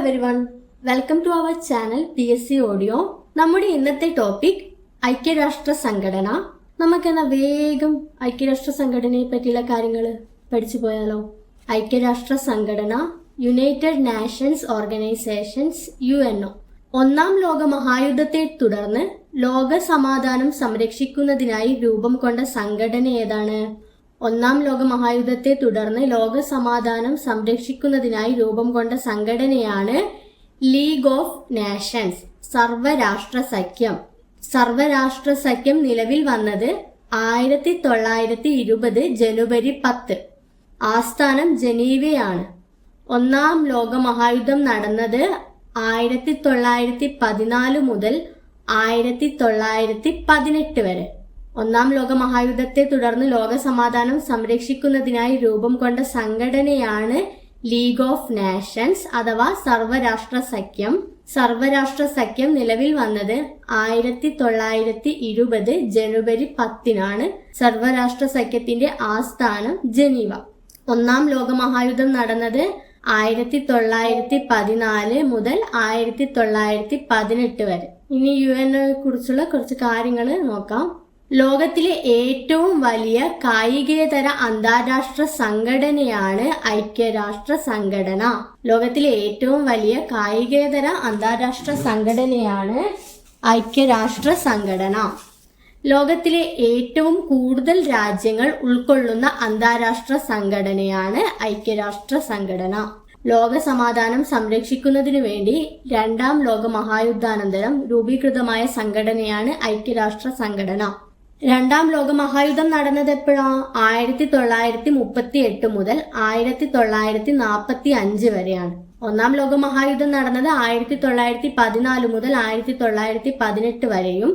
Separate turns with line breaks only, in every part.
Everyone welcome to our channel P S C audio നമ്മുടെ ഇന്നത്തെ topic ഐക്യരാഷ്ട്ര സംഘടന. നമുക്കെന്നാ വേഗം ഐക്യരാഷ്ട്ര സംഘടനയെ പറ്റിയുള്ള കാര്യങ്ങൾ പഠിച്ചു പോയാലോ? ഐക്യരാഷ്ട്ര സംഘടന United Nations organisations U N O ഒന്നാം ലോക മഹായുദ്ധത്തെ തുടർന്ന് ലോക സമാധാനം സംരക്ഷിക്കുന്നതിനായി രൂപം കൊണ്ട സംഘടന ഏതാണ്? ഒന്നാം ലോക മഹായുദ്ധത്തെ തുടർന്ന് ലോക സമാധാനം സംരക്ഷിക്കുന്നതിനായി രൂപം കൊണ്ട സംഘടനയാണ് ലീഗ് ഓഫ് നേഷൻസ് സർവരാഷ്ട്ര സഖ്യം സർവരാഷ്ട്ര സഖ്യം നിലവിൽ വന്നത് ആയിരത്തി തൊള്ളായിരത്തി ഇരുപത് ജനുവരി പത്ത്. ആസ്ഥാനം ജനീവയാണ്. ഒന്നാം ലോക മഹായുദ്ധം നടന്നത് ആയിരത്തി തൊള്ളായിരത്തി പതിനാല് മുതൽ ആയിരത്തി തൊള്ളായിരത്തി പതിനെട്ട് വരെ. ഒന്നാം ലോക മഹായുദ്ധത്തെ തുടർന്ന് ലോക സമാധാനം സംരക്ഷിക്കുന്നതിനായി രൂപം കൊണ്ട സംഘടനയാണ് ലീഗ് ഓഫ് നാഷൻസ് അഥവാ സർവരാഷ്ട്ര സഖ്യം. സർവരാഷ്ട്ര സഖ്യം നിലവിൽ വന്നത് ആയിരത്തി തൊള്ളായിരത്തി ഇരുപത് ജനുവരി പത്തിനാണ്. സർവരാഷ്ട്ര സഖ്യത്തിന്റെ ആസ്ഥാനം ജനീവ. ഒന്നാം ലോക മഹായുദ്ധം നടന്നത് ആയിരത്തി തൊള്ളായിരത്തി പതിനാല് മുതൽ ആയിരത്തി തൊള്ളായിരത്തി പതിനെട്ട് വരെ. ഇനി യു എനെ കുറിച്ചുള്ള കുറച്ച് കാര്യങ്ങൾ നോക്കാം. ലോകത്തിലെ ഏറ്റവും വലിയ കായികേതര അന്താരാഷ്ട്ര സംഘടനയാണ് ഐക്യരാഷ്ട്ര സംഘടന. ലോകത്തിലെ ഏറ്റവും വലിയ കായികേതര അന്താരാഷ്ട്ര സംഘടനയാണ് ഐക്യരാഷ്ട്ര സംഘടന. ലോകത്തിലെ ഏറ്റവും കൂടുതൽ രാജ്യങ്ങൾ ഉൾക്കൊള്ളുന്ന അന്താരാഷ്ട്ര സംഘടനയാണ് ഐക്യരാഷ്ട്ര സംഘടന. ലോക സമാധാനം സംരക്ഷിക്കുന്നതിനു വേണ്ടി രണ്ടാം ലോക മഹായുദ്ധാനന്തരം രൂപീകൃതമായ സംഘടനയാണ് ഐക്യരാഷ്ട്ര സംഘടന. രണ്ടാം ലോക മഹായുദ്ധം നടന്നത് എപ്പോഴാ? ആയിരത്തി തൊള്ളായിരത്തി മുപ്പത്തി എട്ട് മുതൽ ആയിരത്തി തൊള്ളായിരത്തി നാൽപ്പത്തി അഞ്ച് വരെയാണ്. ഒന്നാം ലോക മഹായുദ്ധം നടന്നത് ആയിരത്തി തൊള്ളായിരത്തി പതിനാല് മുതൽ ആയിരത്തി തൊള്ളായിരത്തി പതിനെട്ട് വരെയും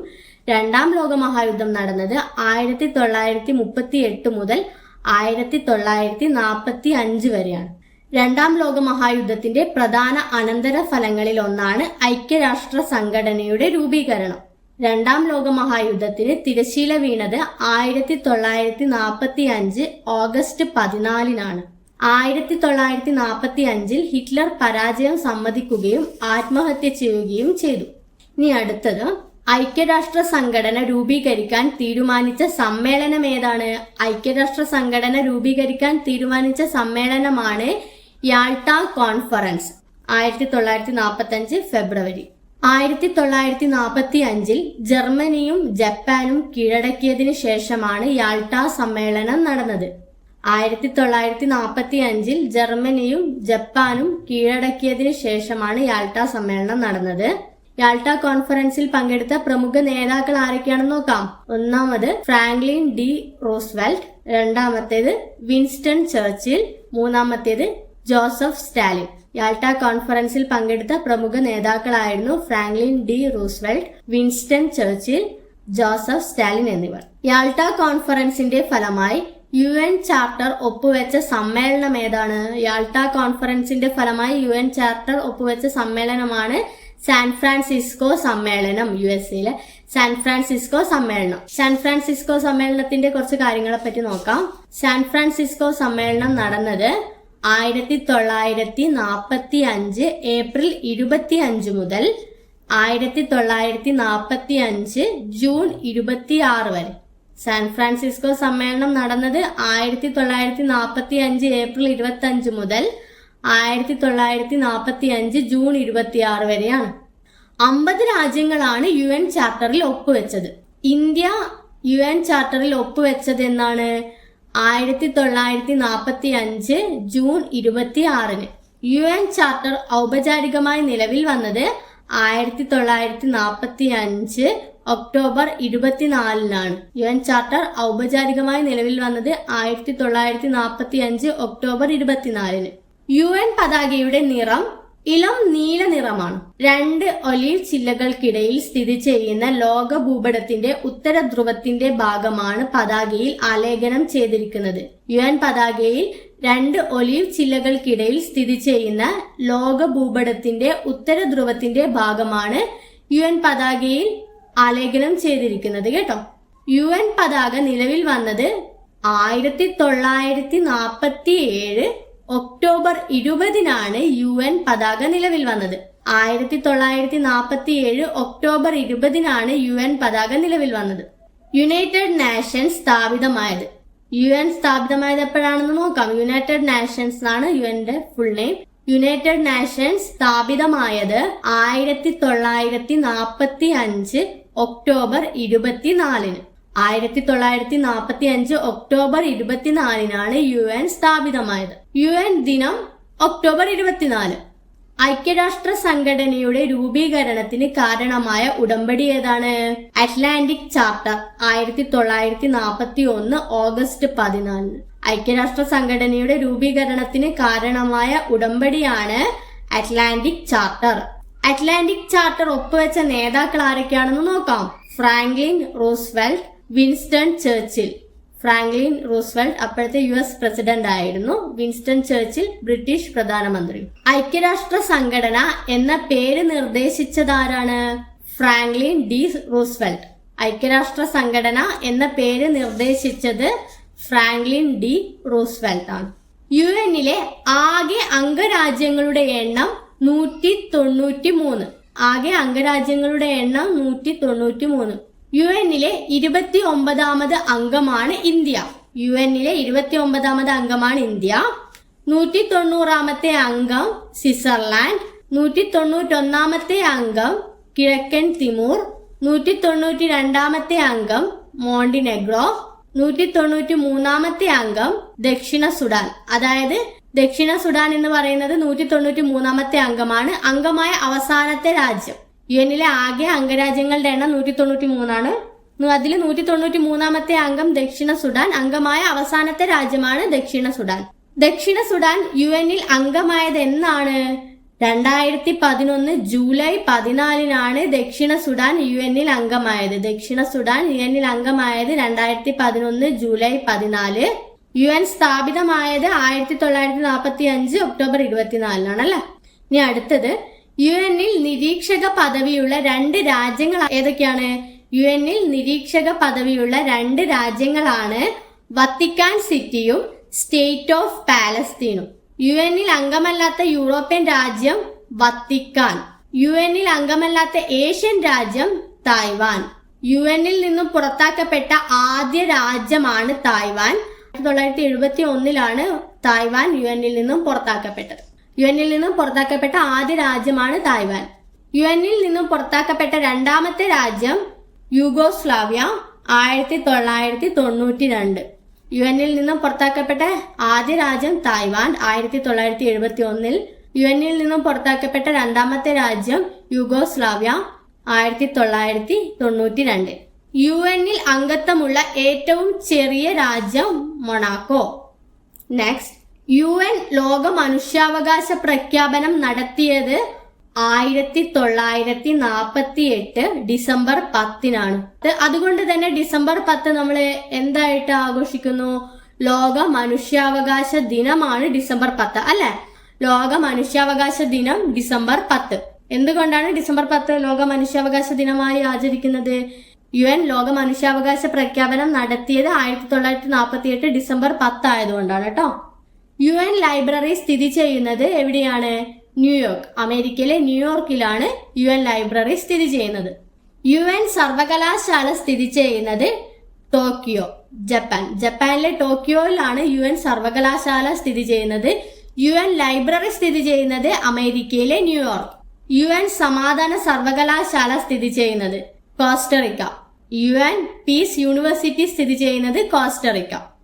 രണ്ടാം ലോക മഹായുദ്ധം നടന്നത് ആയിരത്തി തൊള്ളായിരത്തി മുപ്പത്തി എട്ട് മുതൽ ആയിരത്തി തൊള്ളായിരത്തി നാൽപ്പത്തി അഞ്ച് വരെയാണ്. രണ്ടാം ലോക മഹായുദ്ധത്തിന്റെ പ്രധാന അനന്തര ഫലങ്ങളിൽ ഒന്നാണ് ഐക്യരാഷ്ട്ര സംഘടനയുടെ രൂപീകരണം. രണ്ടാം ലോക മഹായുദ്ധത്തിന് തിരശീല വീണത് ആയിരത്തി തൊള്ളായിരത്തി നാൽപ്പത്തി അഞ്ച് ഓഗസ്റ്റ് പതിനാലിനാണ്. ആയിരത്തി തൊള്ളായിരത്തി നാൽപ്പത്തി അഞ്ചിൽ ഹിറ്റ്ലർ പരാജയം സമ്മതിക്കുകയും ആത്മഹത്യ ചെയ്യുകയും ചെയ്തു. ഇനി അടുത്തത് ഐക്യരാഷ്ട്ര സംഘടന രൂപീകരിക്കാൻ തീരുമാനിച്ച സമ്മേളനം ഏതാണ്? ഐക്യരാഷ്ട്ര സംഘടന രൂപീകരിക്കാൻ തീരുമാനിച്ച സമ്മേളനമാണ് യാൾട്ട കോൺഫറൻസ് ആയിരത്തി തൊള്ളായിരത്തി നാൽപ്പത്തി അഞ്ച് ഫെബ്രുവരി. ആയിരത്തി തൊള്ളായിരത്തി നാൽപ്പത്തി അഞ്ചിൽ ജർമ്മനിയും ജപ്പാനും കീഴടക്കിയതിനു ശേഷമാണ് യാൾട്ട സമ്മേളനം നടന്നത്. ആയിരത്തി തൊള്ളായിരത്തി നാൽപ്പത്തി അഞ്ചിൽ ജർമ്മനിയും ജപ്പാനും കീഴടക്കിയതിനു ശേഷമാണ് യാൾട്ട സമ്മേളനം നടന്നത്. യാൾട്ട കോൺഫറൻസിൽ പങ്കെടുത്ത പ്രമുഖ നേതാക്കൾ ആരൊക്കെയാണെന്ന് നോക്കാം. ഒന്നാമത് ഫ്രാങ്ക്ലിൻ ഡി റോസ്വെൽറ്റ് രണ്ടാമത്തേത് വിൻസ്റ്റൺ ചർച്ചിൽ മൂന്നാമത്തേത് ജോസഫ് സ്റ്റാലിൻ. യാൾട്ട കോൺഫറൻസിൽ പങ്കെടുത്ത പ്രമുഖ നേതാക്കളായിരുന്നു Franklin D Roosevelt Winston Churchill Joseph Stalin എന്നിവർ. യാൾട്ട കോൺഫറൻസിന്റെ ഫലമായി യു എൻ ചാർട്ടർ ഒപ്പുവെച്ച സമ്മേളനം ഏതാണ്? യാൾട്ട കോൺഫറൻസിന്റെ ഫലമായി യു എൻ ചാർട്ടർ ഒപ്പുവെച്ച സമ്മേളനമാണ് സാൻ ഫ്രാൻസിസ്കോ സമ്മേളനം യു എസ് എയിലെ സാൻ ഫ്രാൻസിസ്കോ സമ്മേളനം. സാൻ ഫ്രാൻസിസ്കോ സമ്മേളനത്തിന്റെ കുറച്ച് കാര്യങ്ങളെ പറ്റി നോക്കാം. സാൻ ഫ്രാൻസിസ്കോ സമ്മേളനം നടന്നത് ആയിരത്തി തൊള്ളായിരത്തി നാൽപ്പത്തി അഞ്ച് ഏപ്രിൽ ഇരുപത്തി അഞ്ച് മുതൽ ആയിരത്തി തൊള്ളായിരത്തി നാൽപ്പത്തി അഞ്ച് ജൂൺ ഇരുപത്തി ആറ് വരെ. സാൻ ഫ്രാൻസിസ്കോ സമ്മേളനം നടന്നത് ആയിരത്തി തൊള്ളായിരത്തി നാൽപ്പത്തി അഞ്ച് ഏപ്രിൽ ഇരുപത്തി അഞ്ച് മുതൽ ആയിരത്തി തൊള്ളായിരത്തി നാൽപ്പത്തി അഞ്ച് ജൂൺ ഇരുപത്തി ആറ് വരെയാണ്. അമ്പത് രാജ്യങ്ങളാണ് യു എൻ ചാർട്ടറിൽ ഒപ്പുവെച്ചത്. ഇന്ത്യ യു എൻ ചാർട്ടറിൽ ഒപ്പുവെച്ചത് എന്നാണ്? ആയിരത്തി തൊള്ളായിരത്തി നാൽപ്പത്തി അഞ്ച് ജൂൺ ഇരുപത്തി ആറിന് യു എൻ ചാർട്ടർ ഔപചാരികമായി നിലവിൽ വന്നത് ആയിരത്തി തൊള്ളായിരത്തി നാൽപ്പത്തി അഞ്ച് ഒക്ടോബർ ഇരുപത്തിനാലിനാണ്. യു എൻ ചാർട്ടർ ഔപചാരികമായി നിലവിൽ വന്നത് ആയിരത്തി തൊള്ളായിരത്തി നാൽപ്പത്തി അഞ്ച് ഒക്ടോബർ ഇരുപത്തിനാലിന്. യു എൻ പതാകയുടെ നിറം ഇളം നീല നിറമാണ്. രണ്ട് ഒലീവ് ചില്ലകൾക്കിടയിൽ സ്ഥിതി ചെയ്യുന്ന ലോക ഭൂപടത്തിന്റെ ഉത്തര ധ്രുവത്തിന്റെ ഭാഗമാണ് പതാകയിൽ ആലേഖനം ചെയ്തിരിക്കുന്നത്. യു എൻ പതാകയിൽ രണ്ട് ഒലീവ് ചില്ലകൾക്കിടയിൽ സ്ഥിതി ചെയ്യുന്ന ലോക ഭൂപടത്തിന്റെ ഉത്തര ധ്രുവത്തിന്റെ ഭാഗമാണ് യു എൻ പതാകയിൽ ആലേഖനം ചെയ്തിരിക്കുന്നത് കേട്ടോ. യു എൻ പതാക നിലവിൽ വന്നത് ആയിരത്തി തൊള്ളായിരത്തി നാൽപ്പത്തി ഏഴ് ഒക്ടോബർ ഇരുപതിനാണ് യു എൻ പതാക നിലവിൽ വന്നത്. ആയിരത്തി തൊള്ളായിരത്തി നാൽപ്പത്തി ഏഴ് ഒക്ടോബർ ഇരുപതിനാണ് യു എൻ പതാക നിലവിൽ വന്നത്. യുണൈറ്റഡ് നാഷൻസ് സ്ഥാപിതമായത്. യു എൻ സ്ഥാപിതമായത് എപ്പോഴാണെന്ന് നോക്കാം. യുണൈറ്റഡ് നാഷൻസ് എന്നാണ് യു എന്റെ ഫുൾ നെയിം യുണൈറ്റഡ് നാഷൻസ് സ്ഥാപിതമായത് ആയിരത്തി തൊള്ളായിരത്തി നാൽപ്പത്തി അഞ്ച് ഒക്ടോബർ ഇരുപത്തിനാലിന്. ആയിരത്തി തൊള്ളായിരത്തി നാൽപ്പത്തി അഞ്ച് ഒക്ടോബർ ഇരുപത്തിനാലിനാണ് യു എൻ സ്ഥാപിതമായത്. യു എൻ ദിനം ഒക്ടോബർ ഇരുപത്തിനാല്. ഐക്യരാഷ്ട്ര സംഘടനയുടെ രൂപീകരണത്തിന് കാരണമായ ഉടമ്പടി ഏതാണ്? അറ്റ്ലാന്റിക് ചാർട്ടർ ആയിരത്തി തൊള്ളായിരത്തി നാൽപ്പത്തി ഒന്ന് ഓഗസ്റ്റ് പതിനാലിന്. ഐക്യരാഷ്ട്ര സംഘടനയുടെ രൂപീകരണത്തിന് കാരണമായ ഉടമ്പടിയാണ് അറ്റ്ലാന്റിക് ചാർട്ടർ. അറ്റ്ലാന്റിക് ചാർട്ടർ ഒപ്പുവെച്ച നേതാക്കൾ ആരൊക്കെയാണെന്ന് നോക്കാം. Franklin Roosevelt Winston Churchill. Franklin Roosevelt അപ്പോഴത്തെ യു എസ് പ്രസിഡന്റ് ആയിരുന്നു. വിൻസ്റ്റൺ ചേർച്ചിൽ ബ്രിട്ടീഷ് പ്രധാനമന്ത്രി. ഐക്യരാഷ്ട്ര സംഘടന എന്ന പേര് നിർദ്ദേശിച്ചതാരാണ്? ഫ്രാങ്ക്ലിൻ ഡി റൂസ്വെൽറ്റ് ഐക്യരാഷ്ട്ര സംഘടന എന്ന പേര് നിർദ്ദേശിച്ചത് ഫ്രാങ്ക്ലിൻ ഡി റൂസ്വെൽറ്റ് ആണ്. യു എന്നിലെ ആകെ അംഗരാജ്യങ്ങളുടെ എണ്ണം നൂറ്റി തൊണ്ണൂറ്റി മൂന്ന് ആകെ അംഗരാജ്യങ്ങളുടെ എണ്ണം നൂറ്റി തൊണ്ണൂറ്റി മൂന്ന് യു എന്നിലെ ഇരുപത്തി ഒമ്പതാമത് അംഗമാണ് ഇന്ത്യ. യു എന്നിലെ ഇരുപത്തി ഒമ്പതാമത് അംഗമാണ് ഇന്ത്യ. നൂറ്റി തൊണ്ണൂറാമത്തെ അംഗം സ്വിറ്റ്സർലാൻഡ്. നൂറ്റി തൊണ്ണൂറ്റൊന്നാമത്തെ അംഗം കിഴക്കൻ തിമൂർ. നൂറ്റി തൊണ്ണൂറ്റി രണ്ടാമത്തെ അംഗം മോണ്ടിനെഗ്രോ. നൂറ്റി തൊണ്ണൂറ്റി മൂന്നാമത്തെ അംഗം ദക്ഷിണ സുഡാൻ. അതായത് ദക്ഷിണ സുഡാൻ എന്ന് പറയുന്നത് നൂറ്റി തൊണ്ണൂറ്റി മൂന്നാമത്തെ അംഗമാണ്. അംഗമായ അവസാനത്തെ രാജ്യം. യു എന്നിലെ ആകെ അംഗരാജ്യങ്ങളുടെ എണ്ണം നൂറ്റി തൊണ്ണൂറ്റി മൂന്നാണ് അതിൽ നൂറ്റി തൊണ്ണൂറ്റി മൂന്നാമത്തെ അംഗം ദക്ഷിണ സുഡാൻ അംഗമായ അവസാനത്തെ രാജ്യമാണ് ദക്ഷിണ സുഡാൻ. ദക്ഷിണ സുഡാൻ യു എന്നിൽ അംഗമായത് എന്നാണ് രണ്ടായിരത്തി പതിനൊന്ന് ജൂലൈ പതിനാലിനാണ് ദക്ഷിണ സുഡാൻ യു എന്നിൽ അംഗമായത്. ദക്ഷിണ സുഡാൻ യു എന്നിൽ അംഗമായത് രണ്ടായിരത്തി പതിനൊന്ന് ജൂലൈ പതിനാല്. യു എൻ സ്ഥാപിതമായത് ആയിരത്തി തൊള്ളായിരത്തി നാൽപ്പത്തി അഞ്ച് ഒക്ടോബർ ഇരുപത്തിനാലിനാണ് അല്ലെ? ഇനി അടുത്തത്. യു എന്നിൽ നിരീക്ഷക പദവിയുള്ള രണ്ട് രാജ്യങ്ങൾ ഏതൊക്കെയാണ്? യു എന്നിൽ നിരീക്ഷക പദവിയുള്ള രണ്ട് രാജ്യങ്ങളാണ് വത്തിക്കാൻ സിറ്റിയും സ്റ്റേറ്റ് ഓഫ് പാലസ്തീനും. യു എന്നിൽ അംഗമല്ലാത്ത യൂറോപ്യൻ രാജ്യം വത്തിക്കാൻ. യു എന്നിൽ അംഗമല്ലാത്ത ഏഷ്യൻ രാജ്യം തായ്വാൻ. യു എന്നിൽ നിന്നും പുറത്താക്കപ്പെട്ട ആദ്യ രാജ്യമാണ് തായ്വാൻ. ആയിരത്തി തൊള്ളായിരത്തി എഴുപത്തി ഒന്നിലാണ് തായ്വാൻ യു എന്നിൽ നിന്നും പുറത്താക്കപ്പെട്ടത്. യു എന്നിൽ നിന്നും പുറത്താക്കപ്പെട്ട ആദ്യ രാജ്യമാണ് തായ്വാൻ. യു എന്നിൽ നിന്നും പുറത്താക്കപ്പെട്ട രണ്ടാമത്തെ രാജ്യം യുഗോസ്ലാവിയ ആയിരത്തി തൊള്ളായിരത്തി തൊണ്ണൂറ്റി രണ്ട് യു എന്നിൽ നിന്നും പുറത്താക്കപ്പെട്ട ആദ്യ രാജ്യം തായ്വാൻ ആയിരത്തി തൊള്ളായിരത്തി എഴുപത്തി ഒന്നിൽ യു എന്നിൽ നിന്നും പുറത്താക്കപ്പെട്ട രണ്ടാമത്തെ രാജ്യം യുഗോസ്ലാവിയ ആയിരത്തി തൊള്ളായിരത്തി തൊണ്ണൂറ്റി രണ്ട് യു എന്നിൽ അംഗത്വമുള്ള ഏറ്റവും ചെറിയ രാജ്യം മൊണാക്കോ. നെക്സ്റ്റ് യു എൻ ലോക മനുഷ്യാവകാശ പ്രഖ്യാപനം നടത്തിയത് ആയിരത്തി തൊള്ളായിരത്തി നാൽപ്പത്തി എട്ട് ഡിസംബർ പത്തിനാണ്. അതുകൊണ്ട് തന്നെ ഡിസംബർ പത്ത് നമ്മൾ എന്തായിട്ട് ആഘോഷിക്കുന്നു? ലോക മനുഷ്യാവകാശ ദിനമാണ് ഡിസംബർ പത്ത് അല്ലെ? ലോക മനുഷ്യാവകാശ ദിനം ഡിസംബർ പത്ത്. എന്തുകൊണ്ടാണ് ഡിസംബർ പത്ത് ലോക മനുഷ്യാവകാശ ദിനമായി ആചരിക്കുന്നത്? യു എൻ ലോക മനുഷ്യാവകാശ പ്രഖ്യാപനം നടത്തിയത് ആയിരത്തി തൊള്ളായിരത്തി നാൽപ്പത്തി എട്ട് ഡിസംബർ പത്ത് ആയതുകൊണ്ടാണ് കേട്ടോ. യു എൻ ലൈബ്രറി സ്ഥിതി ചെയ്യുന്നത് എവിടെയാണ്? ന്യൂയോർക്ക്. അമേരിക്കയിലെ ന്യൂയോർക്കിലാണ് യു എൻ ലൈബ്രറി സ്ഥിതി ചെയ്യുന്നത്. യു എൻ സർവകലാശാല സ്ഥിതി ചെയ്യുന്നത് ടോക്കിയോ ജപ്പാൻ. ജപ്പാനിലെ ടോക്കിയോയിലാണ് യു എൻ സർവകലാശാല സ്ഥിതി ചെയ്യുന്നത്. യു എൻ ലൈബ്രറി സ്ഥിതി ചെയ്യുന്നത് അമേരിക്കയിലെ ന്യൂയോർക്ക്. യു എൻ സമാധാന സർവകലാശാല സ്ഥിതി ചെയ്യുന്നത് Costa Rica U N peace university സ്ഥിതി ചെയ്യുന്നത് കോസ്റ്ററിക്ക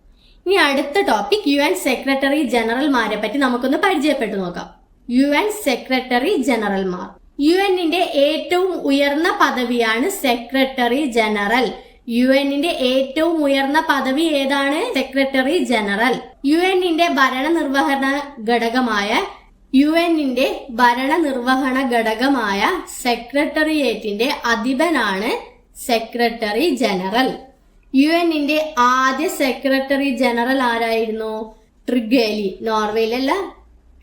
ഇനി അടുത്ത ടോപ്പിക് യു എൻ സെക്രട്ടറി ജനറൽമാരെ പറ്റി നമുക്കൊന്ന് പരിചയപ്പെട്ടു നോക്കാം. യു എൻ സെക്രട്ടറി ജനറൽമാർ യു എന്നിന്റെ ഏറ്റവും ഉയർന്ന പദവിയാണ് സെക്രട്ടറി ജനറൽ യു എന്നിന്റെ ഏറ്റവും ഉയർന്ന പദവി ഏതാണ്? സെക്രട്ടറി ജനറൽ യു എന്നിന്റെ ഭരണനിർവഹണ ഘടകമായ യു എന്നിന്റെ ഭരണനിർവഹണ ഘടകമായ സെക്രട്ടറിയേറ്റിന്റെ അധിപനാണ് സെക്രട്ടറി ജനറൽ യു എന്നിന്റെ ആദ്യ സെക്രട്ടറി ജനറൽ ആരായിരുന്നു? ട്രിഗേലി. നോർവേയിലല്ല.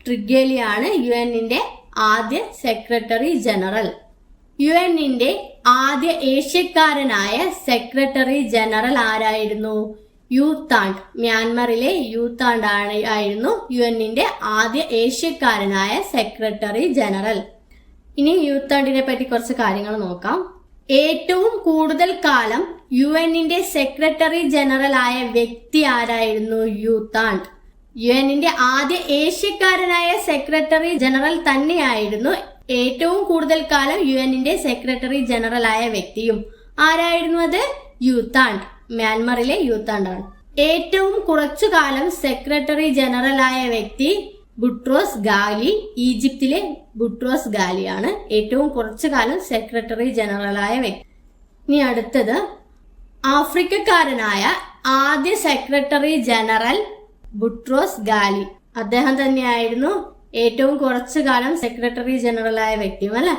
ട്രിഗേലിയാണ് യു എന്നിന്റെ ആദ്യ സെക്രട്ടറി ജനറൽ. യു എന്നിന്റെ ആദ്യ ഏഷ്യക്കാരനായ സെക്രട്ടറി ജനറൽ ആരായിരുന്നു? യൂത്താണ്ട് മ്യാൻമറിലെ യൂത്താണ്ട് ആണ് ആയിരുന്നു യു എന്നിന്റെ ആദ്യ ഏഷ്യക്കാരനായ സെക്രട്ടറി ജനറൽ. ഇനി യൂത്താണ്ടിനെ പറ്റി കുറച്ച് കാര്യങ്ങൾ നോക്കാം. ഏറ്റവും കൂടുതൽ കാലം യു എന്നിന്റെ സെക്രട്ടറി ജനറൽ ആയ വ്യക്തി ആരായിരുന്നു? യൂത്താണ്ട് യു എന്നിന്റെ ആദ്യ ഏഷ്യക്കാരനായ സെക്രട്ടറി ജനറൽ തന്നെയായിരുന്നു ഏറ്റവും കൂടുതൽ കാലം യു എന്നിന്റെ സെക്രട്ടറി ജനറൽ ആയ വ്യക്തിയും. ആരായിരുന്നു അത്? യൂത്താണ്ട് മ്യാൻമറിലെ യൂത്താണ്ടാണ് ഏറ്റവും കുറച്ചു കാലം സെക്രട്ടറി ജനറൽ ആയ വ്യക്തി ബുട്രോസ് ഗാലി ഈജിപ്തിലെ ബുട്രോസ് ഗാലിയാണ് ഏറ്റവും കുറച്ചു കാലം സെക്രട്ടറി ജനറലായ വ്യക്തി. ഇനി അടുത്തത് ആഫ്രിക്കക്കാരനായ ആദ്യ സെക്രട്ടറി ജനറൽ ബുട്രോസ് ഗാലി. അദ്ദേഹം തന്നെയായിരുന്നു ഏറ്റവും കുറച്ചു കാലം സെക്രട്ടറി ജനറലായ വ്യക്തിയും അല്ലെ?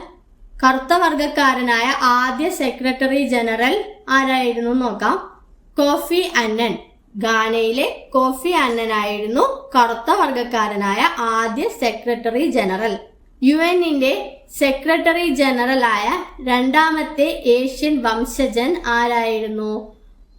കറുത്ത വർഗക്കാരനായ ആദ്യ സെക്രട്ടറി ജനറൽ ആരായിരുന്നു നോക്കാം. കോഫി അന്നൻ. ഗാനയിലെ കോഫി അന്നനായിരുന്നു കറുത്ത വർഗക്കാരനായ ആദ്യ സെക്രട്ടറി ജനറൽ. യു എന്നിന്റെ സെക്രട്ടറി ജനറലായ രണ്ടാമത്തെ ഏഷ്യൻ വംശജൻ ആരായിരുന്നു?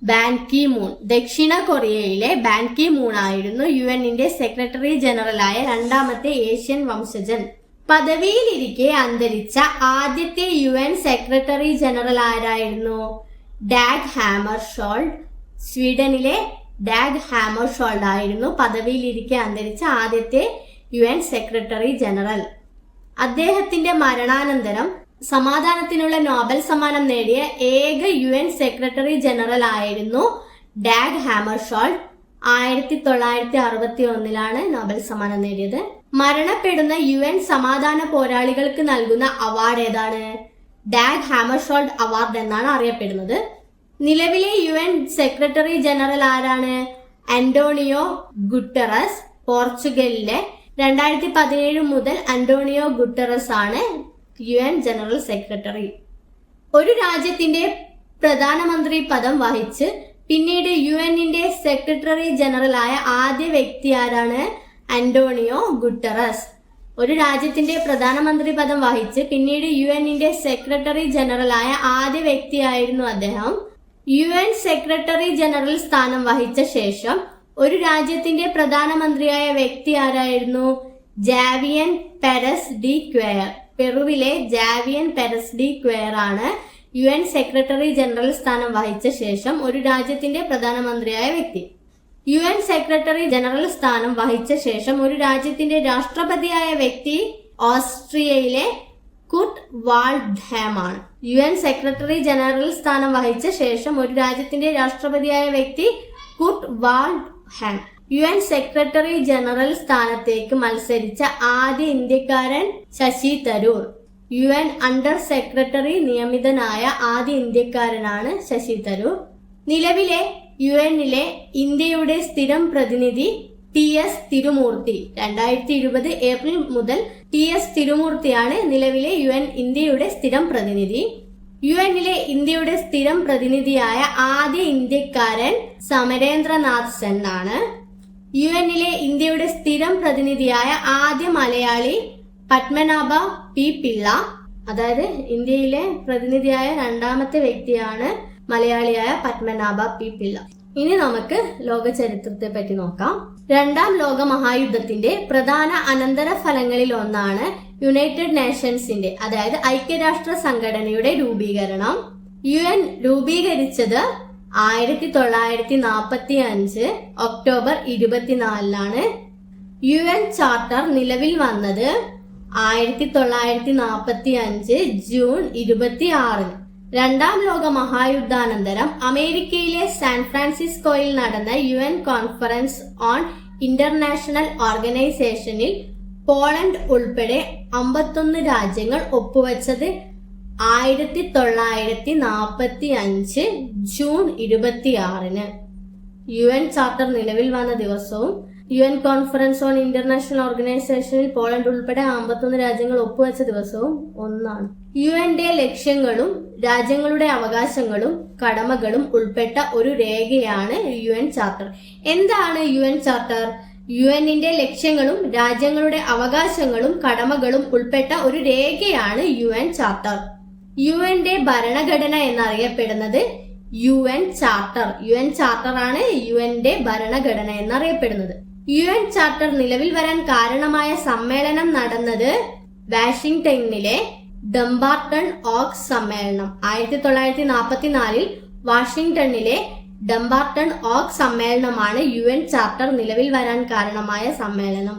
ബാൻ കി മൂൺ ദക്ഷിണ കൊറിയയിലെ ബാൻ കി മൂൺ ആയിരുന്നു യു എന്നിന്റെ സെക്രട്ടറി ജനറലായ രണ്ടാമത്തെ ഏഷ്യൻ വംശജൻ. പദവിയിലിരിക്കെ അന്തരിച്ച ആദ്യത്തെ യു എൻ സെക്രട്ടറി ജനറൽ ആരായിരുന്നു? ഡാഗ് ഹാമർ ഷോൾഡ് സ്വീഡനിലെ ഡാഗ് ഹാമർ ഷോൾഡ് ആയിരുന്നു പദവിയിലിരിക്കെ അന്തരിച്ച ആദ്യത്തെ യു എൻ സെക്രട്ടറി ജനറൽ അദ്ദേഹത്തിന്റെ മരണാനന്തരം സമാധാനത്തിനുള്ള നോബൽ സമ്മാനം നേടിയ ഏക യു എൻ സെക്രട്ടറി ജനറൽ ആയിരുന്നു ഡാഗ് ഹാമർഷോൾഡ് ആയിരത്തി തൊള്ളായിരത്തി അറുപത്തി ഒന്നിലാണ് നോബൽ സമ്മാനം നേടിയത്. മരണപ്പെടുന്ന യു എൻ സമാധാന പോരാളികൾക്ക് നൽകുന്ന അവാർഡ് ഏതാണ്? ഡാഗ് ഹാമർഷോൾഡ് അവാർഡ് എന്നാണ് അറിയപ്പെടുന്നത്. നിലവിലെ യു എൻ സെക്രട്ടറി ജനറൽ ആരാണ്? അന്റോണിയോ ഗുട്ടറസ് പോർച്ചുഗലിലെ രണ്ടായിരത്തി പതിനേഴ് മുതൽ അന്റോണിയോ ഗുട്ടറസ് ആണ് യു എൻ ജനറൽ സെക്രട്ടറി. ഒരു രാജ്യത്തിന്റെ പ്രധാനമന്ത്രി പദം വഹിച്ച് പിന്നീട് യു എന്നിന്റെ സെക്രട്ടറി ജനറൽ ആയ ആദ്യ വ്യക്തി ആരാണ്? Antonio Guterres. ഒരു രാജ്യത്തിന്റെ പ്രധാനമന്ത്രി പദം വഹിച്ച് പിന്നീട് യു എന്നിന്റെ സെക്രട്ടറി ജനറൽ ആയ ആദ്യ വ്യക്തിയായിരുന്നു അദ്ദേഹം. യു എൻ സെക്രട്ടറി ജനറൽ സ്ഥാനം വഹിച്ച ശേഷം ഒരു രാജ്യത്തിന്റെ പ്രധാനമന്ത്രിയായ വ്യക്തി ആരായിരുന്നു? Javier Perez de Cuellar. പെറുവിലെ Javier Perez de Cuellar ആണ് യു എൻ സെക്രട്ടറി ജനറൽ സ്ഥാനം വഹിച്ച ശേഷം ഒരു രാജ്യത്തിന്റെ പ്രധാനമന്ത്രിയായ വ്യക്തി. യു എൻ സെക്രട്ടറി ജനറൽ സ്ഥാനം വഹിച്ച ശേഷം ഒരു രാജ്യത്തിന്റെ രാഷ്ട്രപതിയായ വ്യക്തി ഓസ്ട്രിയയിലെ കുട്ട് വാൾഡ്ഹാം ആണ് യു എൻ സെക്രട്ടറി ജനറൽ സ്ഥാനം വഹിച്ച ശേഷം ഒരു രാജ്യത്തിന്റെ രാഷ്ട്രപതിയായ വ്യക്തി Kurt Waldheim. U N secretary general സ്ഥാനത്തേക്ക് മത്സരിച്ച ആദ്യ ഇന്ത്യക്കാരൻ Shashi Tharoor. U N under secretary നിയമിതനായ ആദ്യ ഇന്ത്യക്കാരനാണ് ശശി തരൂർ. നിലവിലെ യു എന്നിലെ ഇന്ത്യയുടെ സ്ഥിരം പ്രതിനിധി ടി എസ് തിരുമൂർത്തി. രണ്ടായിരത്തി ഇരുപത് ഏപ്രിൽ മുതൽ ടി എസ് തിരുമൂർത്തിയാണ് നിലവിലെ യു എൻ ഇന്ത്യയുടെ സ്ഥിരം പ്രതിനിധി. യു എന്നിലെ ഇന്ത്യയുടെ സ്ഥിരം പ്രതിനിധിയായ ആദ്യ ഇന്ത്യക്കാരൻ സമരേന്ദ്രനാഥ് സെൻ ആണ്. യു എന്നിലെ ഇന്ത്യയുടെ സ്ഥിരം പ്രതിനിധിയായ ആദ്യ മലയാളി പത്മനാഭ പി പിള്ള. അതായത് ഇന്ത്യയിലെ പ്രതിനിധിയായ രണ്ടാമത്തെ വ്യക്തിയാണ് മലയാളിയായ പത്മനാഭ പി പിള്ള. ഇനി നമുക്ക് ലോക ചരിത്രത്തെ പറ്റി നോക്കാം. രണ്ടാം ലോക മഹായുദ്ധത്തിന്റെ പ്രധാന അനന്തര ഫലങ്ങളിൽ ഒന്നാണ് യുണൈറ്റഡ് നേഷൻസിന്റെ അതായത് ഐക്യരാഷ്ട്ര സംഘടനയുടെ രൂപീകരണം. യു എൻ രൂപീകരിച്ചത് ആയിരത്തി തൊള്ളായിരത്തി നാൽപ്പത്തി അഞ്ച് ഒക്ടോബർ ഇരുപത്തിനാലിലാണ് യു എൻ ചാർട്ടർ നിലവിൽ വന്നത് ആയിരത്തി തൊള്ളായിരത്തി നാൽപ്പത്തി അഞ്ച് ജൂൺ ഇരുപത്തി ആറിന് രണ്ടാം ലോക മഹായുദ്ധാനന്തരം അമേരിക്കയിലെ സാൻ ഫ്രാൻസിസ്കോയിൽ നടന്ന U N conference on international ഓർഗനൈസേഷനിൽ പോളണ്ട് ഉൾപ്പെടെ അമ്പത്തൊന്ന് രാജ്യങ്ങൾ ഒപ്പുവെച്ചത് ആയിരത്തി തൊള്ളായിരത്തി നാൽപ്പത്തി അഞ്ച് ജൂൺ ഇരുപത്തിയാറിന്. യു എൻ ചാർട്ടർ നിലവിൽ വന്ന ദിവസവും U N conference on international ഓർഗനൈസേഷനിൽ പോളണ്ട് ഉൾപ്പെടെ അമ്പത്തൊന്ന് രാജ്യങ്ങൾ ഒപ്പുവെച്ച ദിവസവും ഒന്നാണ്. യു എന്റെ ലക്ഷ്യങ്ങളും രാജ്യങ്ങളുടെ അവകാശങ്ങളും കടമകളും ഉൾപ്പെട്ട ഒരു രേഖയാണ് യു എൻ ചാർട്ടർ. എന്താണ് യു എൻ ചാർട്ടർ? യു എന്നിന്റെ ലക്ഷ്യങ്ങളും രാജ്യങ്ങളുടെ അവകാശങ്ങളും കടമകളും ഉൾപ്പെട്ട ഒരു രേഖയാണ് യു എൻ ചാർട്ടർ. യു എന്റെ ഭരണഘടന എന്നറിയപ്പെടുന്നത് U N charter. U N charter ആണ് യു എന്റെ ഭരണഘടന എന്നറിയപ്പെടുന്നത്. യു എൻ ചാർട്ടർ നിലവിൽ വരാൻ കാരണമായ സമ്മേളനം നടന്നത് വാഷിംഗ്ടണിലെ ഡംബാർട്ടൺ ഓക്സ് സമ്മേളനം. ആയിരത്തി തൊള്ളായിരത്തി നാൽപ്പത്തിനാലിൽ വാഷിംഗ്ടണിലെ ഡംബാർട്ടൺ ഓക്സ് സമ്മേളനമാണ് യു എൻ ചാർട്ടർ നിലവിൽ വരാൻ കാരണമായ സമ്മേളനം.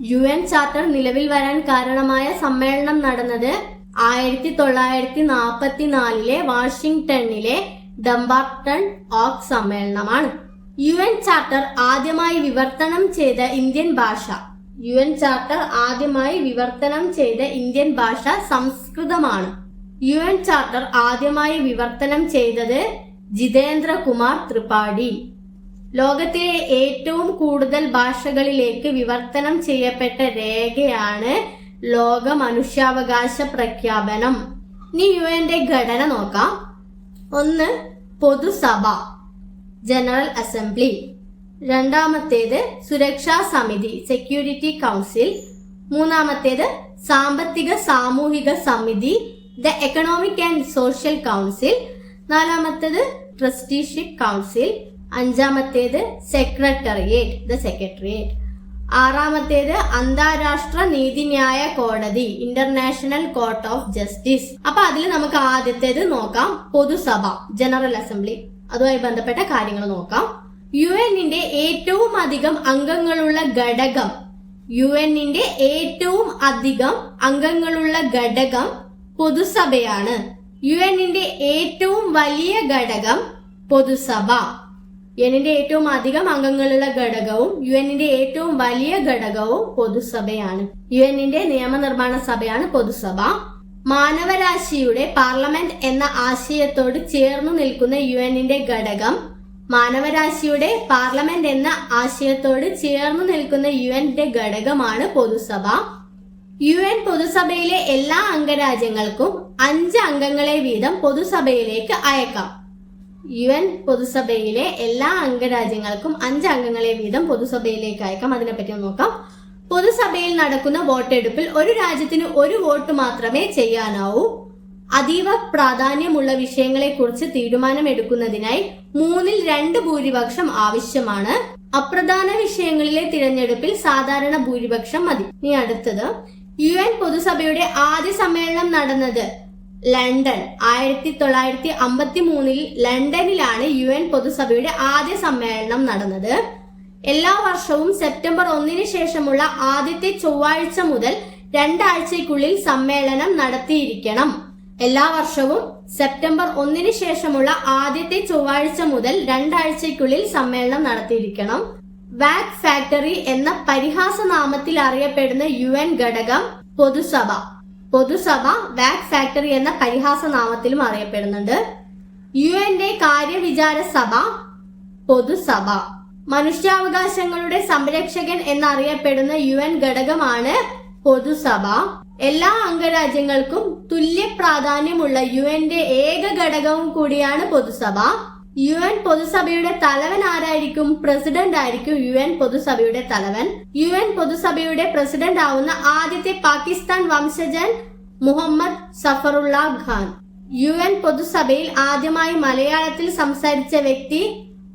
യു എൻ ചാർട്ടർ നിലവിൽ വരാൻ കാരണമായ സമ്മേളനം നടന്നത് ആയിരത്തി തൊള്ളായിരത്തി നാൽപ്പത്തിനാലിലെ വാഷിംഗ്ടണിലെ ഡംബാർട്ടൺ ഓക്സ് സമ്മേളനമാണ്. യു എൻ ചാർട്ടർ ആദ്യമായി വിവർത്തനം ചെയ്ത ഇന്ത്യൻ ഭാഷ യു എൻ ചാർട്ടർ ആദ്യമായി വിവർത്തനം ചെയ്ത ഇന്ത്യൻ ഭാഷ സംസ്കൃതമാണ്. യു എൻ ചാർട്ടർ ആദ്യമായി വിവർത്തനം ചെയ്തത് ജിതേന്ദ്ര കുമാർ ത്രിപാഠി. ലോകത്തിലെ ഏറ്റവും കൂടുതൽ ഭാഷകളിലേക്ക് വിവർത്തനം ചെയ്യപ്പെട്ട രേഖയാണ് ലോക മനുഷ്യാവകാശ പ്രഖ്യാപനം. ഇനി യു എന്റെ ഘടന നോക്കാം. ഒന്ന് പൊതുസഭ ജനറൽ അസംബ്ലി. രണ്ടാമത്തേത് സുരക്ഷാ സമിതി സെക്യൂരിറ്റി കൗൺസിൽ മൂന്നാമത്തേത് സാമ്പത്തിക സാമൂഹിക സമിതി the economic and social council നാലാമത്തേത് ട്രസ്റ്റിഷിപ്പ് കൗൺസിൽ അഞ്ചാമത്തേത് സെക്രട്ടറിയേറ്റ് ദ സെക്രട്ടറിയേറ്റ് ആറാമത്തേത് അന്താരാഷ്ട്ര നീതിന്യായ കോടതി ഇന്റർനാഷണൽ കോർട്ട് ഓഫ് ജസ്റ്റിസ് അപ്പൊ അതിൽ നമുക്ക് ആദ്യത്തേത് നോക്കാം പൊതുസഭ ജനറൽ അസംബ്ലി അതുമായി ബന്ധപ്പെട്ട കാര്യങ്ങൾ നോക്കാം. യു എന്നിന്റെ ഏറ്റവും അധികം അംഗങ്ങളുള്ള ഘടകം യു എന്നിന്റെ ഏറ്റവും അധികം അംഗങ്ങളുള്ള ഘടകം പൊതുസഭയാണ്. യു എന്നിന്റെ ഏറ്റവും വലിയ ഘടകം പൊതുസഭ. എന്നിന്റെ ഏറ്റവും അധികം അംഗങ്ങളുള്ള ഘടകവും യു എന്നിന്റെ ഏറ്റവും വലിയ ഘടകവും പൊതുസഭയാണ്. യു എന്നിന്റെ നിയമനിർമ്മാണ സഭയാണ് പൊതുസഭ. മാനവരാശിയുടെ പാർലമെന്റ് എന്ന ആശയത്തോട് ചേർന്നു നിൽക്കുന്ന യു എന്നിന്റെ ഘടകം മാനവരാശിയുടെ പാർലമെന്റ് എന്ന ആശയത്തോട് ചേർന്നു നിൽക്കുന്ന യു എന്റെ ഘടകമാണ് പൊതുസഭ. യു എൻ പൊതുസഭയിലെ എല്ലാ അംഗരാജ്യങ്ങൾക്കും അഞ്ച് അംഗങ്ങളെ വീതം പൊതുസഭയിലേക്ക് അയക്കാം. യു എൻ പൊതുസഭയിലെ എല്ലാ അംഗരാജ്യങ്ങൾക്കും അഞ്ച് അംഗങ്ങളെ വീതം പൊതുസഭയിലേക്ക് അയക്കാം. അതിനെപ്പറ്റി നോക്കാം. പൊതുസഭയിൽ നടക്കുന്ന വോട്ടെടുപ്പിൽ ഒരു രാജ്യത്തിന് ഒരു വോട്ട് മാത്രമേ ചെയ്യാനാവൂ. അതീവ പ്രാധാന്യമുള്ള വിഷയങ്ങളെക്കുറിച്ച് തീരുമാനമെടുക്കുന്നതിനായി മൂന്നിൽ രണ്ട് ഭൂരിപക്ഷം ആവശ്യമാണ്. അപ്രധാന വിഷയങ്ങളിലെ തിരഞ്ഞെടുപ്പിൽ സാധാരണ ഭൂരിപക്ഷം മതി. ഇനി അടുത്തത്. യു എൻ പൊതുസഭയുടെ ആദ്യ സമ്മേളനം നടന്നത് ലണ്ടൻ. ആയിരത്തി തൊള്ളായിരത്തി അമ്പത്തി മൂന്നിൽ ലണ്ടനിലാണ് യു എൻ പൊതുസഭയുടെ ആദ്യ സമ്മേളനം നടന്നത്. എല്ലാ വർഷവും സെപ്റ്റംബർ ഒന്നിന് ശേഷമുള്ള ആദ്യത്തെ ചൊവ്വാഴ്ച മുതൽ രണ്ടാഴ്ചയ്ക്കുള്ളിൽ സമ്മേളനം നടത്തിയിരിക്കണം. എല്ലാ വർഷവും സെപ്റ്റംബർ ഒന്നിന് ശേഷമുള്ള ആദ്യത്തെ ചൊവ്വാഴ്ച മുതൽ രണ്ടാഴ്ചയ്ക്കുള്ളിൽ സമ്മേളനം നടത്തിയിരിക്കണം. വാക് ഫാക്ടറി എന്ന പരിഹാസ നാമത്തിൽ അറിയപ്പെടുന്ന യു എൻ ഘടകം പൊതുസഭ. പൊതുസഭ വാക് ഫാക്ടറി എന്ന പരിഹാസ നാമത്തിലും അറിയപ്പെടുന്നുണ്ട്. യു എന്റെ കാര്യവിചാര സഭ പൊതുസഭ. മനുഷ്യാവകാശങ്ങളുടെ സംരക്ഷകൻ എന്നറിയപ്പെടുന്ന യു എൻ ഘടകമാണ് പൊതുസഭ. എല്ലാ അംഗരാജ്യങ്ങൾക്കും തുല്യ പ്രാധാന്യമുള്ള യു എന്റെ ഏക ഘടകവും കൂടിയാണ് പൊതുസഭ. യു എൻ പൊതുസഭയുടെ തലവൻ ആരായിരിക്കും? പ്രസിഡന്റ് ആയിരിക്കും യു എൻ പൊതുസഭയുടെ തലവൻ. യു എൻ പൊതുസഭയുടെ പ്രസിഡന്റ് ആവുന്ന ആദ്യത്തെ പാകിസ്ഥാൻ വംശജൻ മുഹമ്മദ് സഫറുള്ള ഖാൻ. യു എൻ പൊതുസഭയിൽ ആദ്യമായി മലയാളത്തിൽ സംസാരിച്ച വ്യക്തി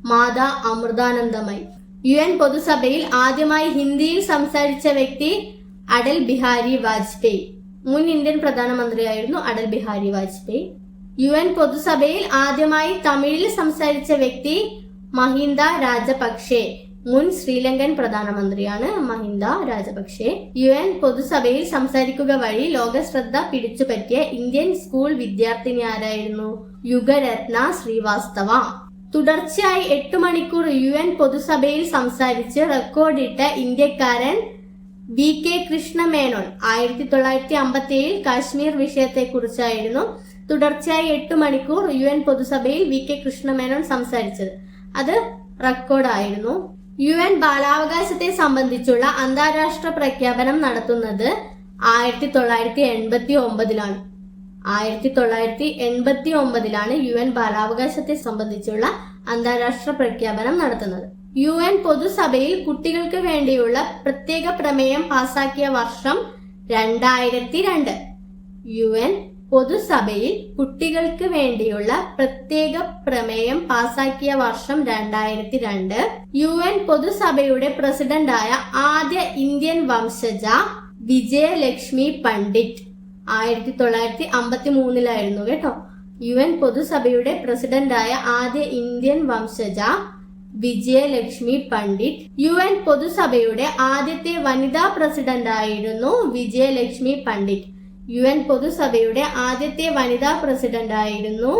മാതാ അമൃതാനന്ദമയി യു എൻ പൊതുസഭയിൽ ആദ്യമായി ഹിന്ദിയിൽ സംസാരിച്ച വ്യക്തി അടൽ ബിഹാരി വാജ്പേയി. മുൻ ഇന്ത്യൻ പ്രധാനമന്ത്രിയായിരുന്നു അടൽ ബിഹാരി വാജ്പേയി. യു എൻ പൊതുസഭയിൽ ആദ്യമായി തമിഴിൽ സംസാരിച്ച വ്യക്തി മഹിന്ദ രാജപക്ഷെ മുൻ ശ്രീലങ്കൻ പ്രധാനമന്ത്രിയാണ് മഹിന്ദ രാജപക്ഷെ യു എൻ പൊതുസഭയിൽ സംസാരിക്കുക വഴി ലോക ശ്രദ്ധ പിടിച്ചുപറ്റിയ ഇന്ത്യൻ സ്കൂൾ വിദ്യാർത്ഥിനി ആരായിരുന്നു? യുഗരത്ന ശ്രീവാസ്തവ. തുടർച്ചയായി എട്ട് മണിക്കൂർ യു എൻ പൊതുസഭയിൽ സംസാരിച്ച് റെക്കോർഡിട്ട ഇന്ത്യക്കാരൻ വി കെ കൃഷ്ണമേനോൻ ആയിരത്തി തൊള്ളായിരത്തി അമ്പത്തി ഏഴിൽ കാശ്മീർ വിഷയത്തെക്കുറിച്ചായിരുന്നു തുടർച്ചയായി എട്ട് മണിക്കൂർ യു എൻ പൊതുസഭയിൽ വി കെ കൃഷ്ണമേനോൻ സംസാരിച്ചത്. അത് റെക്കോർഡായിരുന്നു യു എൻ ബാലാവകാശത്തെ സംബന്ധിച്ചുള്ള അന്താരാഷ്ട്ര പ്രഖ്യാപനം നടത്തുന്നത് ആയിരത്തി തൊള്ളായിരത്തി എൺപത്തി ഒമ്പതിലാണ് ആയിരത്തി തൊള്ളായിരത്തി എൺപത്തി ഒമ്പതിലാണ് യു എൻ ബാലാവകാശത്തെ സംബന്ധിച്ചുള്ള അന്താരാഷ്ട്ര പ്രഖ്യാപനം നടത്തുന്നത്. യു എൻ പൊതുസഭയിൽ കുട്ടികൾക്ക് വേണ്ടിയുള്ള പ്രത്യേക പ്രമേയം പാസാക്കിയ വർഷം രണ്ടായിരത്തി രണ്ട് യു എൻ പൊതുസഭയിൽ കുട്ടികൾക്ക് വേണ്ടിയുള്ള പ്രത്യേക പ്രമേയം പാസാക്കിയ വർഷം രണ്ടായിരത്തി രണ്ട് യു എൻ പൊതുസഭയുടെ പ്രസിഡന്റായ ആദ്യ ഇന്ത്യൻ വംശജ വിജയലക്ഷ്മി പണ്ഡിറ്റ്. ആയിരത്തി തൊള്ളായിരത്തി അമ്പത്തി മൂന്നിലായിരുന്നു കേട്ടോ. യു എൻ പൊതുസഭയുടെ പ്രസിഡന്റായ ആദ്യ ഇന്ത്യൻ വംശജ വിജയലക്ഷ്മി പണ്ഡിറ്റ്. യു എൻ പൊതുസഭയുടെ ആദ്യത്തെ വനിതാ പ്രസിഡന്റ് ആയിരുന്നു വിജയലക്ഷ്മി പണ്ഡിറ്റ്. യു എൻ പൊതുസഭയുടെ ആദ്യത്തെ വനിതാ പ്രസിഡന്റ് ആയിരുന്നു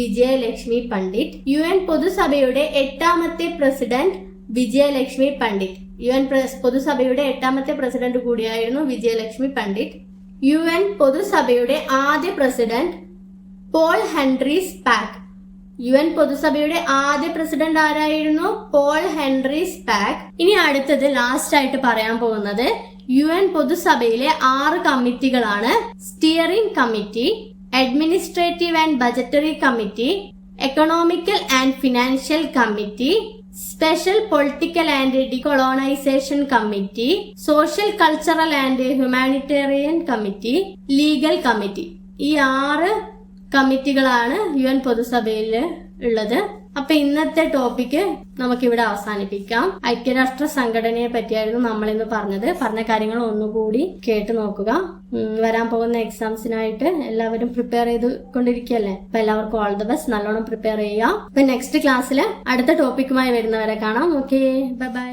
വിജയലക്ഷ്മി പണ്ഡിറ്റ്. യു എൻ പൊതുസഭയുടെ എട്ടാമത്തെ president Vijayalakshmi Pandit. U N പൊതുസഭയുടെ എട്ടാമത്തെ പ്രസിഡന്റ് കൂടിയായിരുന്നു വിജയലക്ഷ്മി പണ്ഡിറ്റ്. യു എൻ പൊതുസഭയുടെ ആദ്യ president Paul Henri Spaak. U N പൊതുസഭയുടെ ആദ്യ പ്രസിഡന്റ് ആരായിരുന്നു? പോൾ ഹെൻറി സ്പാക് ഇനി അടുത്തത് ലാസ്റ്റ് ആയിട്ട് പറയാൻ പോകുന്നത് യു എൻ പൊതുസഭയിലെ ആറ് കമ്മിറ്റികളാണ്. Steering committee administrative and budgetary committee economical and financial committee special political and decolonisation committee social cultural and humanitarian committee legal committee. ഈ ആറ് കമ്മിറ്റികളാണ് യു എൻ പൊതുസഭയിൽ ഉള്ളത്. അപ്പൊ ഇന്നത്തെ ടോപ്പിക്ക് നമുക്കിവിടെ അവസാനിപ്പിക്കാം. ഐക്യരാഷ്ട്ര സംഘടനയെ പറ്റിയായിരുന്നു നമ്മൾ ഇന്ന് പറഞ്ഞത്. പറഞ്ഞ കാര്യങ്ങൾ ഒന്നുകൂടി കേട്ട് നോക്കുക. വരാൻ പോകുന്ന എക്സാംസിനായിട്ട് എല്ലാവരും പ്രിപ്പയർ ചെയ്ത് കൊണ്ടിരിക്കുകയല്ലേ അപ്പൊ എല്ലാവർക്കും ഓൾ ദ ബെസ്റ്റ് നല്ലോണം പ്രിപ്പയർ ചെയ്യാം അപ്പൊ നെക്സ്റ്റ് ക്ലാസ്സിൽ അടുത്ത ടോപ്പിക്കുമായി വരുന്നവരെ കാണാം. Okay bye bye